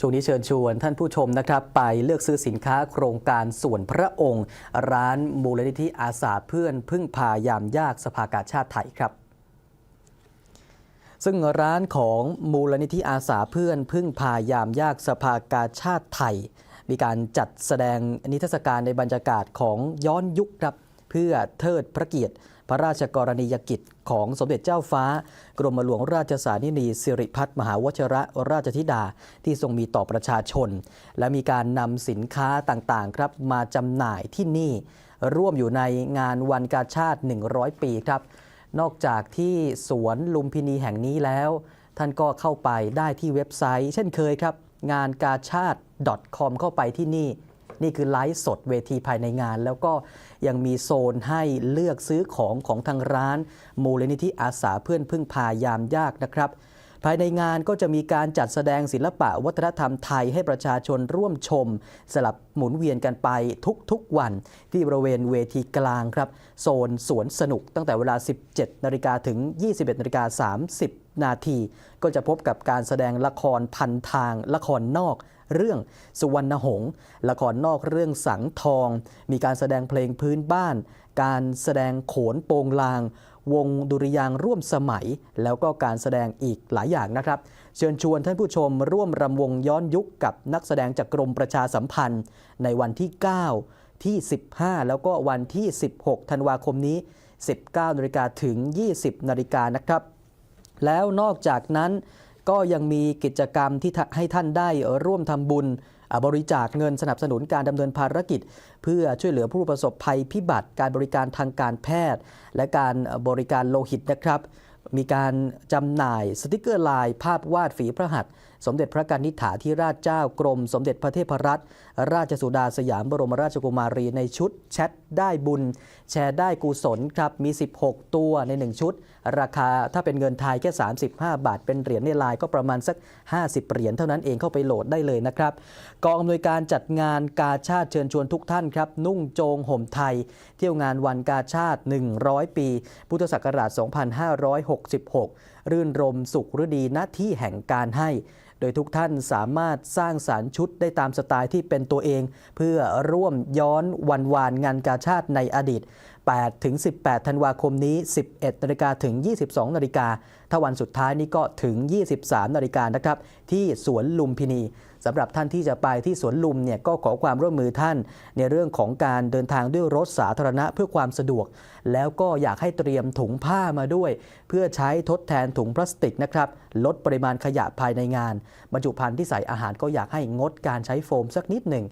ช่วงนี้เชิญชวนท่านผู้ชมนะครับ ไปเลือกซื้อสินค้าโครงการส่วนพระองค์ ร้านมูลนิธิอาสาเพื่อนพึ่งพายามยากสภากาชาติไทยครับซึ่งร้านของมูลนิธิอาสาเพื่อนพึ่งพายามยากสภากาชาติไทย มีการจัดแสดงนิทรรศการในบรรยากาศของย้อนยุคครับ เพื่อเทิดพระเกียรติ พระราชกรณียกิจของสมเด็จเจ้าฟ้า กรมหลวงราชสานินีสิริพัฒน์มหาวชระราชธิดาที่ทรงมีต่อประชาชน และมีการนำสินค้าต่างๆครับมาจำหน่ายที่นี่ ร่วมอยู่ในงานวันกาชาติ 100 ปีครับ นอกจากที่สวนลุมพินีแห่งนี้แล้ว ท่านก็เข้าไปได้ที่เว็บไซต์ เช่นเคยครับ งานกาชาติ .com เข้าไปที่นี่ นี่คือไลฟ์สดเวทีภายในงาน แล้วก็ยังมีโซนให้เลือกซื้อของของทางร้าน มูลนิธิอาสาเพื่อนพึ่งพายามยากนะครับภายในงานก็จะมีการจัดแสดงศิลปะวัฒนธรรมไทยให้ประชาชนร่วมชม สลับหมุนเวียนกันไปทุกๆวัน ที่บริเวณเวทีกลางครับ โซนสวนสนุกตั้งแต่เวลา 17นาฬิกาถึง 21นาฬิกา30 นาที ก็จะพบกับการแสดงละครพันทางละครนอก เรื่องสุวรรณหงษ์ละครนอกเรื่องสังทอง มีการแสดงเพลงพื้นบ้าน การแสดงโขนโปงลาง วงดุริยางร่วมสมัย แล้วก็การแสดงอีกหลายอย่างนะครับ เชิญชวนท่านผู้ชมร่วมรำวงย้อนยุคกับนักแสดงจากกรมประชาสัมพันธ์ ในวันที่ 9 ที่ 15 แล้วก็วันที่ 16 ธันวาคมนี้ 19นาฬิกาถึง 20นาฬิกานะครับ แล้วนอกจากนั้น ก็ยังมีกิจกรรมที่ให้ท่านได้ร่วมทำบุญบริจาคเงินสนับสนุนการดำเนินภารกิจ เพื่อช่วยเหลือผู้ประสบภัยพิบัติ การบริการทางการแพทย์ และการบริการโลหิตนะครับ มีการจำหน่ายสติกเกอร์ลายภาพวาดฝีพระหัตถ์สมเด็จพระกนิษฐาธิราชเจ้ากรม สมเด็จพระเทพรัตนราชสุดาสยามบรมราชกุมารีในชุดแชทได้บุญ แชร์ได้กุศลครับมี 16 ตัวใน 1 ชุด ราคาถ้าเป็นเงินไทยแค่ 35 บาท เป็นเหรียญในลายก็ประมาณสัก 50 เหรียญเท่านั้นเองเข้าไปโหลดได้เลยนะครับ กองอำนวยการจัดงานกาชาติเชิญชวนทุกท่านครับนุ่งโจงห่มไทย เที่ยวงานวันกาชาติ 100 ปี พุทธศักราช 2506 66 รื่นรมสุขฤดีณที่แห่งการให้ โดยทุกท่านสามารถสร้างสารรค์ชุดได้ตามสไตล์ที่เป็นตัวเอง เพื่อร่วมย้อนวันวานงานกาชาติในอดีต 8 ถึง 18 ธันวาคมนี้ 11 นาฬิกาถึง 22 นาฬิกาถ้าวันสุดท้ายนี้ก็ถึง 23 นาฬิกานะครับ ที่สวนลุมพินีสำหรับท่านที่จะไปที่สวนลุมเนี่ยก็ขอความร่วมมือท่าน ในเรื่องของการเดินทางด้วยรถสาธารณะเพื่อความสะดวก แล้วก็อยากให้เตรียมถุงผ้ามาด้วย เพื่อใช้ทดแทนถุงพลาสติกนะครับลดปริมาณขยะภายในงาน บรรจุภัณฑ์ที่ใส่อาหารก็อยากให้งดการใช้โฟมสักนิดหนึ่ง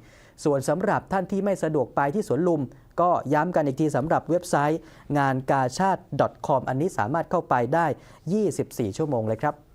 ส่วนสำหรับท่านที่ไม่สะดวกไปที่สวนลุม ก็ย้ำกันอีกทีสำหรับเว็บไซต์ งานกาชาติ .com อันนี้สามารถเข้าไปได้ 24 ชั่วโมงเลยครับ